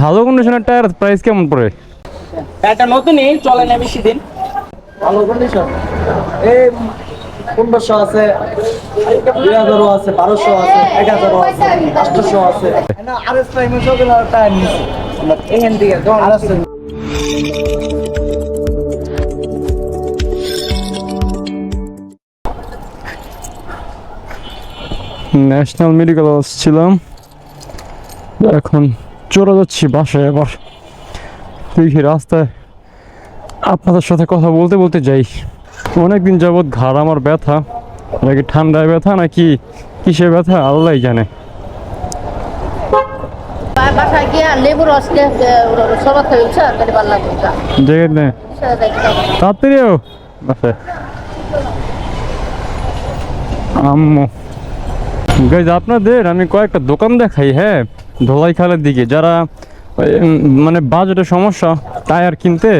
ভালো কন্ডিশনের tyre price কেমন পড়ে? এটা নতুনই চলে না বেশি দিন। ভালো কন্ডিশন এই পনেরোশো আছে দুই হাজারও আছে বারোশো আছে এক হাজারও আছে আটশোশো আছে। আর এস প্রাইমে সবগুলো টায়ার নিচ্ছে এখান থেকে আর ন্যাশনাল মেডিকেল ছিলাম। এখন চলে যাচ্ছি বাসায় আবার। দেখি রাস্তায় আপনাদের সাথে কথা বলতে বলতে যাই। অনেকদিন যাবৎ ঘাড় আমার ব্যথা। নাকি ঠান্ডায় ব্যথা নাকি কিসে ব্যথা আল্লাহ জানে। তাড়াতাড়িও আম্মু। গাইজ আপনাদের আমি কয়েকটা দোকান দেখাই হ্যাঁ? ধোলাই খালের দিকে। যারা মানে বাজেটের সমস্যা, টায়ার কিনতে,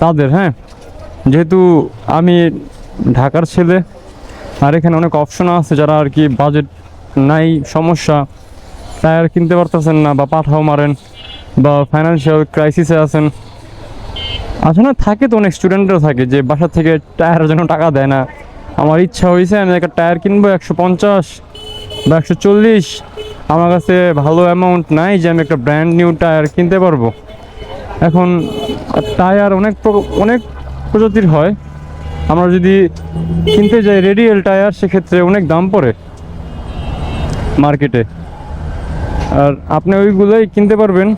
তাদের হ্যাঁ? যেহেতু আমি ঢাকার ছেলে, আর এখানে অনেক অপশন আছে যারা আর কি বাজেট নাই, সমস্যা, টায়ার কিনতে পারতেছেন না বা পাঠাও মারেন বা ফাইন্যান্সিয়াল ক্রাইসিসে আছেন। আসলে থাকে তো অনেক স্টুডেন্টরা থাকে যে বাসা থেকে টায়ারের জন্য টাকা দেয় না। আমার ইচ্ছা হয়েছে আমি একটা টায়ার কিনবো একশো পঞ্চাশ বা একশো চল্লিশ। আমার কাছে ভালো অ্যামাউন্ট নাই যে আমি একটা ব্র্যান্ড নিউ টায়ার কিনতে পারব। এখন টায়ার অনেক অনেক প্রজাতির হয়। আমরা যদি কিনতে যাই রেডিয়েল টায়ার সেক্ষেত্রে অনেক দাম পড়ে মার্কেটে আর আপনি ওইগুলোই কিনতে পারবেন।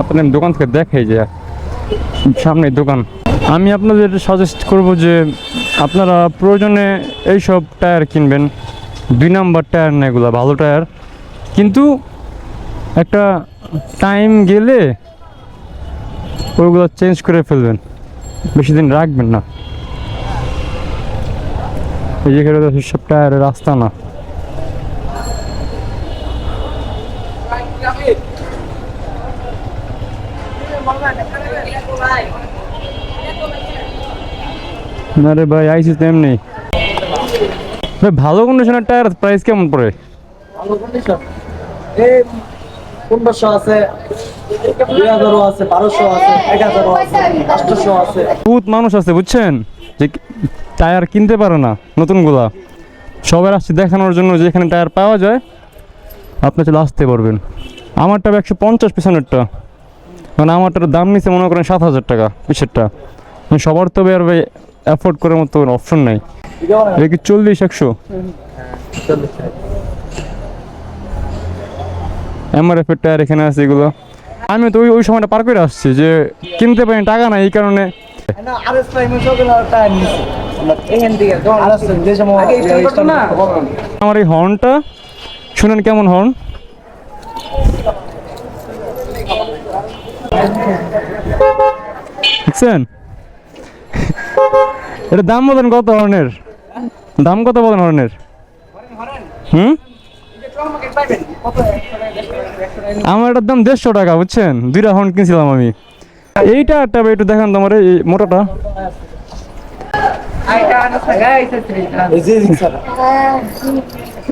আপনার দোকান থেকে দেখাই যায় সামনে দোকান। আমি আপনাদের সাজেস্ট করব যে আপনারা প্রয়োজনে এইসব টায়ার কিনবেন। দুই নাম্বার টায়ার না এগুলো, ভালো টায়ার। কিন্তু একটা টাইম গেলে ওইগুলো চেঞ্জ করে ফেলবেন। বেশি দিন রাখবেন না। এই যেখানে তো সব টায়ারের রাস্তা না। না রে ভাই আইসি তো এমনি। ভাই ভালো কন্ডিশনের টায়ার প্রাইস কেমন পড়ে? ভালো কন্ডিশন এই পনেরোশো আছে? আছে বারোশো আছে এক হাজারও আছে আটশোশো আছে। বহুত মানুষ আছে বুঝছেন? যে টায়ার কিনতে পারে না নতুনগুলা। সবার আসছে দেখানোর জন্য যে এখানে টায়ার পাওয়া যায় আপনি চলে আসতে পারবেন। আমারটা একশো পঞ্চাশ পিছনেরটা। মানে আমারটার দাম নিচ্ছে মনে করেন সাত হাজার টাকা পিছেরটা মানে সবার তো ভাই অ্যাফোর্ড করার মতো অপশন নাই। এটা কি চল্লিশ একশো? এমআরএফ এর টায়ার এখানে আছে এগুলো। আমি তো ওই ওই সময়টা পার করে আসছি যে কিনতে পারি টাকা নাই এই কারণে। আমার এই হর্নটা শুনেন কেমন হর্ন দেখছেন? এটা দাম বলেন কত হর্নের? দাম কত বলেন হর্নের? হুম? আমার এটার দাম দেড়শো টাকা বুঝছেন? দুইটা হর্ন কিনছিলাম আমি। এইটা একটা একটু দেখান তোমার এই মোটাটা।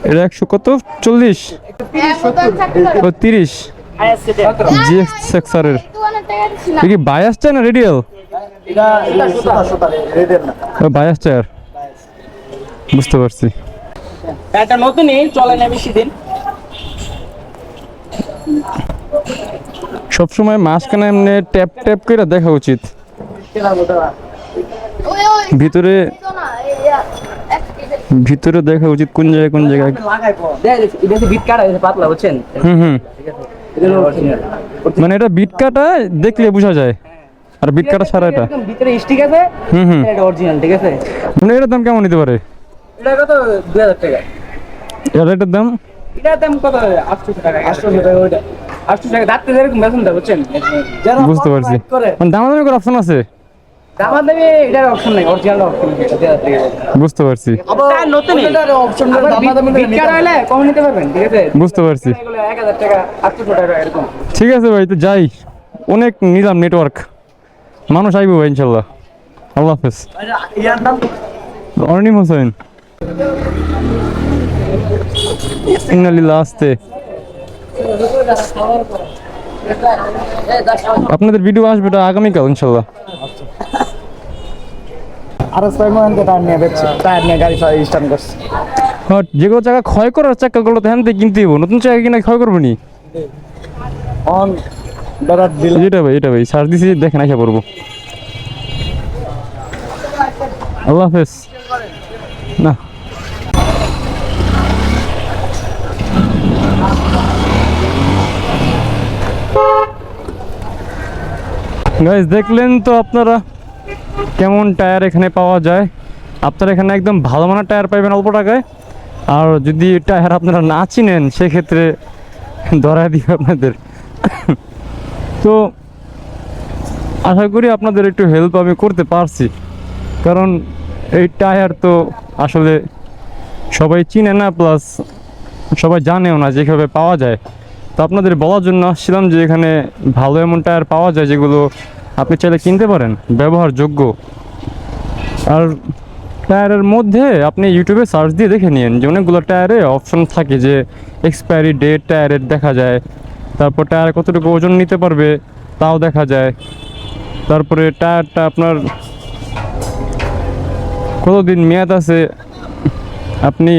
এটা একশো কত? চল্লিশ? ও তিরিশ। জি সেক্সারের কি বায়াস চায় না রেডিয়াল এটা এটা সুতা সুতা রেডের না। বায়াস চায়ার বুঝতে পারছি। এটা নতুনই চলে না বেশি দিন। সবসময় মাঝখানে এমনি ট্যাপ ট্যাপ করে দেখা উচিত। ভিতরে ভিতরে দেখা উচিত কোন জায়গায় কোন জায়গায়। পাতলা বুঝছেন? হুম হুম। মানে এটা বিট কাটা দেখলে বোঝা যায়। আর বিট কাটা ছাড়া এটা? একদম ভিতরে স্টিক আছে? হুম হুম। এটা অরিজিনাল ঠিক আছে? মানে এটার দাম কেমন নিতে পারে? এটা কত? দুই হাজার টাকা। এটা এটার দাম? এটার দাম কত? আটশোশো টাকা। আটশোশো টাকা ওইটা। আটশো টাকা। ডাক্তার যেরকম বেতন দেয় বুঝছেন? যারা বুঝতে পারছি। করে। মানে দামাদামি করার অপশন আছে? আমার এটার অপশন নাই অরিজিনাল অপশন দুই হাজার টাকা বুঝতে পারছি। আবার এটা নতুনই। অপশন আবার দাম দাম বিট কাটা হলে কম নিতে পারবেন ঠিক আছে? বুঝতে পারছি। এগুলো এক হাজার টাকা আটশোশো টাকা এরকম। ঠিক আছে ভাই তো যাই। অনেক নিলাম নেটওয়ার্ক মানুষ আইব ভাই ইনশাল্লাহ। আল্লাহ হাফেজ। অর্নিম হোসেন। ইন্নালিল্লাহ আসতে। আপনাদের ভিডিও আসবে এটা আগামীকাল ইনশাল্লাহ। আর টায়ার নিয়ে বেচছে টায়ার নিয়ে গাড়ি স্টার্ট করছে। হট যেগুলো চাকা ক্ষয় করার চাকাগুলো তো হ্যান কিনতে হইব। নতুন চাকা কিনা ক্ষয় করব নি? অন দেখেন আল্লাহ হাফেজ। না। গাইজ দেখলেন তো আপনারা কেমন টায়ার এখানে পাওয়া যায়? আপনারা এখানে একদম ভালো মানের টায়ার পাইবেন অল্প টাকায়। আর যদি টায়ার আপনারা না চিনেন, সেক্ষেত্রে ধরায় দিবে আপনাদের। তো আশা করি আপনাদের একটু হেল্প আমি করতে পারছি। কারণ এই টায়ার তো আসলে সবাই চিনে না প্লাস সবাই জানেও না যেভাবে পাওয়া যায়। তো আপনাদের বলার জন্য আসছিলাম যে এখানে ভালো এমন টায়ার পাওয়া যায় যেগুলো আপনি চাইলে কিনতে পারেন, ব্যবহারযোগ্য। আর টায়ারের মধ্যে আপনি ইউটিউবে সার্চ দিয়ে দেখে নিন যে অনেকগুলো টায়ারে অপশন থাকে যে এক্সপায়ারি ডেট টায়ারের দেখা যায়। তারপর টায়ার কতটুকু ওজন নিতে পারবে তাও দেখা যায়। তারপরে টায়ারটা আপনার কতদিন মেয়াদ আছে? আপনি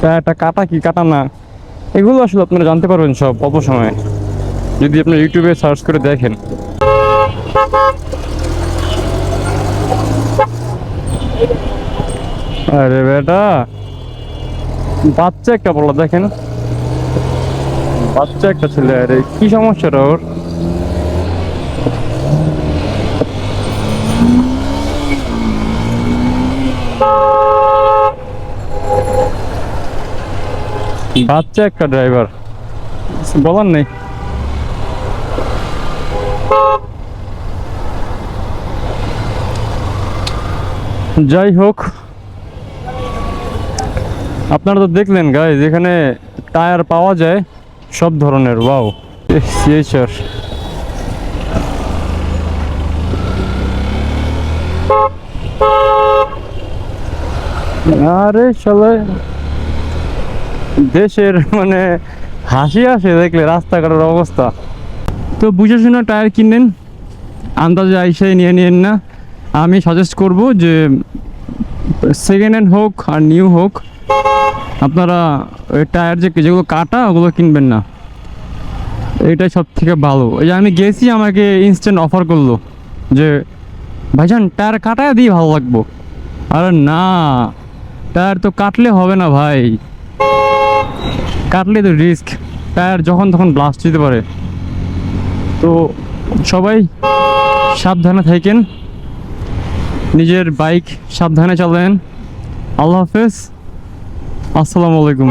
টায়ারটা কাটা কি কাটা না? এগুলো আসলে আপনারা জানতে পারবেন সব অল্প সময়ে। যদি আপনি ইউটিউবে সার্চ করে দেখেন। আরে বেটা, বাচ্চা একটা বলো দেখেন। বাচ্চা একটা ছেলে, আরে কি সমস্যাটা ওর? বাচ্চা একটা ড্রাইভার বলার নেই। যাই হোক, আপনারা তো দেখলেন গাইজ এখানে টায়ার পাওয়া যায়। সব ধরনের, ওয়াও। সিএইচআর। আরে শালা, দেশের মানে হাসি আসে দেখলে, রাস্তাঘাটের অবস্থা। তো বুঝে শুনে টায়ার কিনেন, আন্দাজে আইসাই নিয়ে নিন না। আমি সাজেস্ট করব যে সেকেন্ড হ্যান্ড হোক আর নিউ হোক আপনারা ওই টায়ার যে যেগুলো কাটা, ওগুলো কিনবেন না। এটাই সব থেকে ভালো। এই যে আমি গেছি, আমাকে ইনস্ট্যান্ট অফার করল যে, ভাইজান, টায়ার কাটায় দিই, ভালো লাগবো। আরে না, টায়ার তো কাটলে হবে না ভাই। কাটলে তো রিস্ক টায়ার যখন তখন ব্লাস্ট দিতে পারে। তো সবাই সাবধানে থাকেন। নিজের বাইক সাবধানে চালান। আল্লাহ হাফেজ। আসসালামু আলাইকুম।